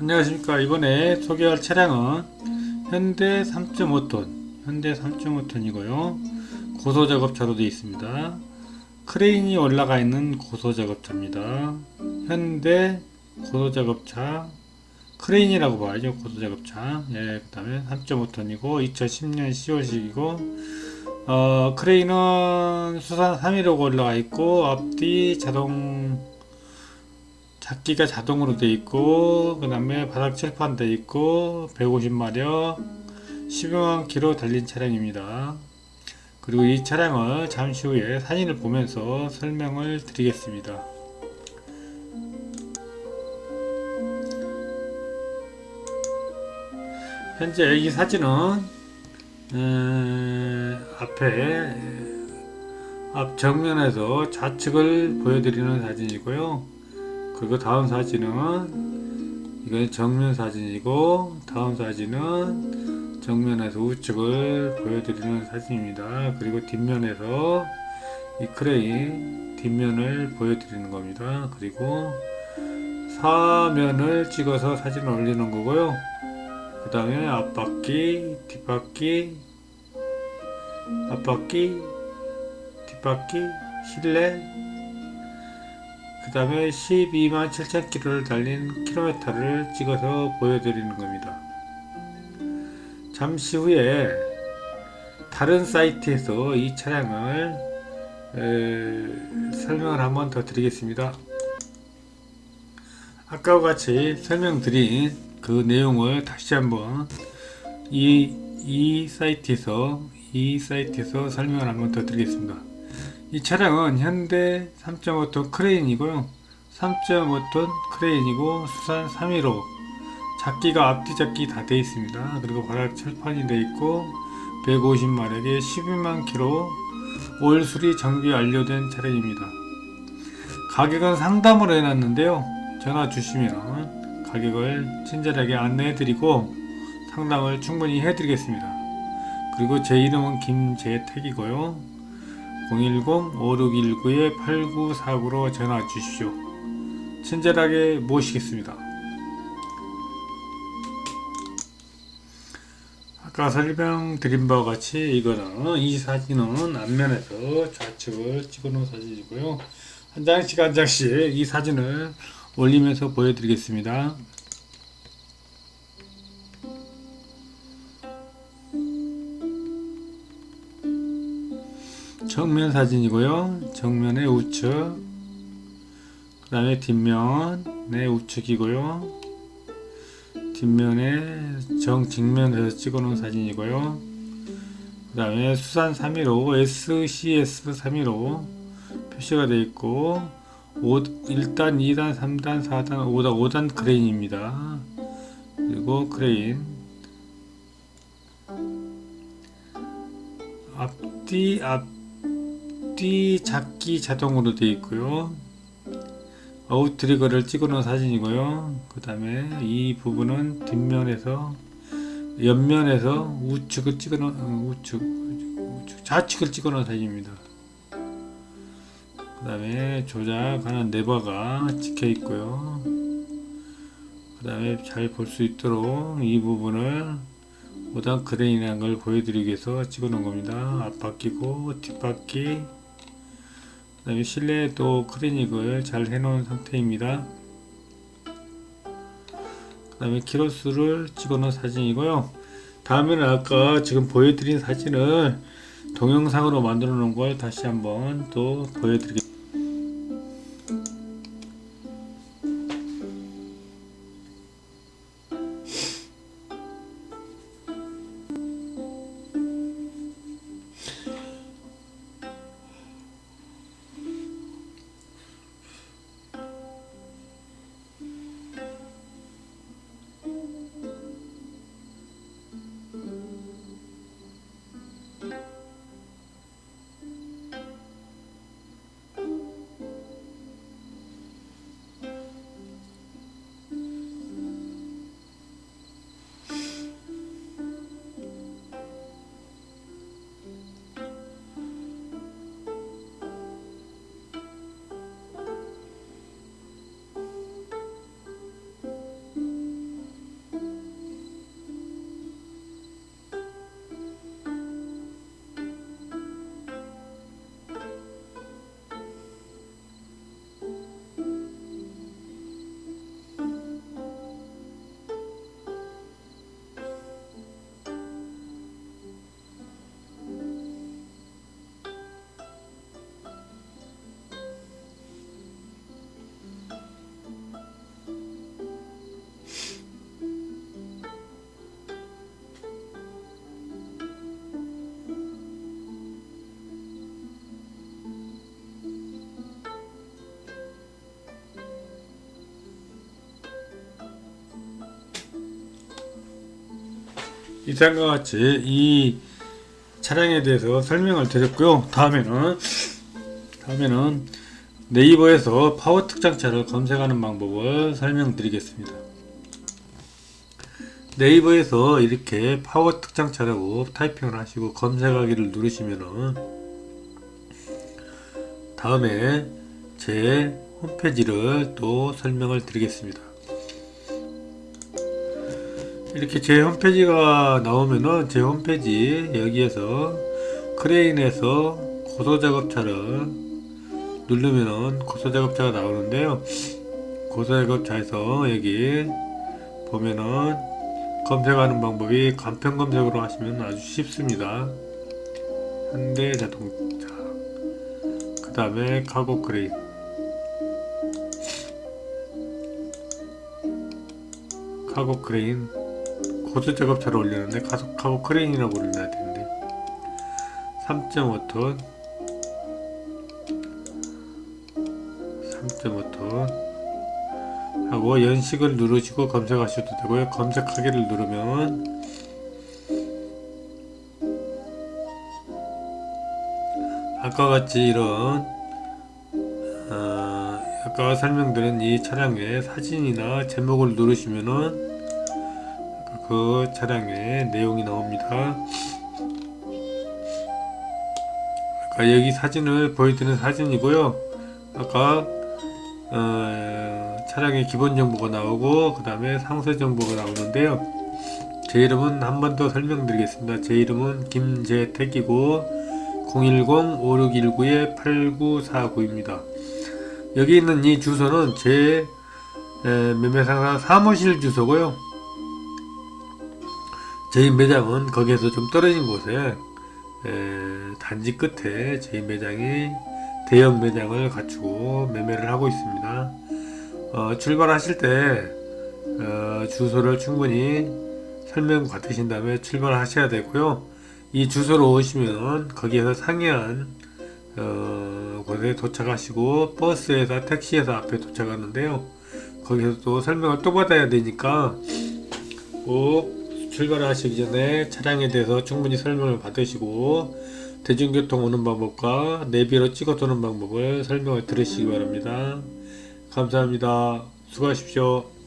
안녕하십니까. 이번에 소개할 차량은 현대 3.5톤 현대 3.5톤이고요. 고소작업차로 되어 있습니다. 크레인이 올라가 있는 고소작업차입니다. 현대 고소작업차 크레인이라고 봐야죠. 고소작업차. 예, 그 다음에 3.5톤이고 2010년 10월식이고 어, 크레인은 수산 3위로가 올라가 있고 앞뒤 자동 잡기가 자동으로 돼 있고 그 다음에 바닥 칠판 돼 있고 150마력 12만 킬로 달린 차량입니다. 그리고 이 차량을 잠시 후에 사진을 보면서 설명을 드리겠습니다. 현재 이 사진은 에, 앞에 앞 정면에서 좌측을 보여드리는 사진이고요 그리고 다음 사진은 이건 정면 사진이고 다음 사진은 정면에서 우측을 보여드리는 사진입니다. 그리고 뒷면에서 이 크레인 뒷면을 보여드리는 겁니다. 그리고 사면을 찍어서 사진을 올리는 거고요. 그 다음에 앞바퀴, 뒷바퀴, 앞바퀴, 뒷바퀴, 실내, 그 다음에 12만 7천 킬로를 달린 킬로미터를 찍어서 보여드리는 겁니다. 잠시 후에 다른 사이트에서 이 차량을 에, 설명을 한번 더 드리겠습니다. 아까와 같이 설명드린 그 내용을 다시 한번 이, 이 사이트에서 이 사이트에서 설명을 한번 더 드리겠습니다. 이 차량은 현대 3.5톤 크레인이고요. 3.5톤 크레인이고 수산 3위로 잡기가 앞뒤 잡기 다 되어 있습니다. 그리고 바닥 철판이 되어 있고 150마력에 12만 킬로 올 수리 정비 완료된 차량입니다. 가격은 상담으로 해놨는데요. 전화 주시면 가격을 친절하게 안내해드리고 상담을 충분히 해드리겠습니다. 그리고 제 이름은 김재택이고요. 010-5619-8949로 전화 주십시오. 친절하게 모시겠습니다. 아까 설명드린 바와 같이 이거는 이 사진은 앞면에서 좌측을 찍어놓은 사진이고요. 한 장씩 한 장씩 이 사진을 올리면서 보여드리겠습니다. 정면 사진이고요. 정면의 우측, 그 다음에 뒷면의 우측이고요. 뒷면에 정직면에서 찍어놓은 사진이고요. 그 다음에 수산 315, SCS 315 표시가 되어 있고 5, 1단, 2단, 3단, 4단, 5단, 5단 크레인입니다. 그리고 크레인 앞뒤 앞 뒤 잡기 자동으로 되어 있고요. 아웃 트리거를 찍어 놓은 사진이고요. 그 다음에 이 부분은 뒷면에서 옆면에서 우측을 찍어 놓은 어, 우측, 우측 좌측을 찍어 놓은 사진입니다. 그 다음에 조작하는 레버가 찍혀 있고요. 그 다음에 잘 볼 수 있도록 이 부분을 보다 그레인한 걸 보여드리기 위해서 찍어 놓은 겁니다. 앞바퀴고 뒷바퀴 그 다음에 실내도 클리닉을 잘 해놓은 상태입니다. 그 다음에 키로수를 찍어놓은 사진이고요. 다음에는 아까 지금 보여드린 사진을 동영상으로 만들어 놓은 걸 다시 한번 또 보여드리겠습니다. 이상과 같이 이 차량에 대해서 설명을 드렸고요. 다음에는 다음에는 네이버에서 파워 특장차를 검색하는 방법을 설명드리겠습니다. 네이버에서 이렇게 파워 특장차라고 타이핑을 하시고 검색하기를 누르시면은 다음에 제 홈페이지를 또 설명을 드리겠습니다. 이렇게 제 홈페이지가 나오면은 제 홈페이지 여기에서 크레인에서 고소작업차를 누르면은 고소작업차가 나오는데요. 고소작업차에서 여기 보면은 검색하는 방법이 간편 검색으로 하시면 아주 쉽습니다. 현대 자동차 그 다음에 카고 크레인 카고 크레인 고수 작업차를 올리는데 가속 카고 크레인이라고 올려야 되는데. 3.5톤. 3.5톤. 하고 연식을 누르시고 검색하셔도 되고요. 검색하기를 누르면 아까 같이 이런 어, 아까 설명드린 이 차량의 사진이나 제목을 누르시면은 그 차량의 내용이 나옵니다. 아까 여기 사진을 보여드리는 사진이고요. 아까 어, 차량의 기본 정보가 나오고 그 다음에 상세 정보가 나오는데요. 제 이름은 한 번 더 설명드리겠습니다. 제 이름은 김재택이고 010-5619-8949입니다. 여기 있는 이 주소는 제 에, 매매상사 사무실 주소고요. 저희 매장은 거기에서 좀 떨어진 곳에 에, 단지 끝에 저희 매장이 대형 매장을 갖추고 매매를 하고 있습니다. 어, 출발하실 때 어, 주소를 충분히 설명 받으신 다음에 출발하셔야 되고요. 이 주소로 오시면 거기에서 상이한 어, 곳에 도착하시고 버스에서 택시에서 앞에 도착하는데요. 거기서 또 설명을 또 받아야 되니까 꼭 출발하시기 전에 차량에 대해서 충분히 설명을 받으시고 대중교통 오는 방법과 내비로 찍어 도는 방법을 설명을 들으시기 바랍니다. 감사합니다. 수고하십시오.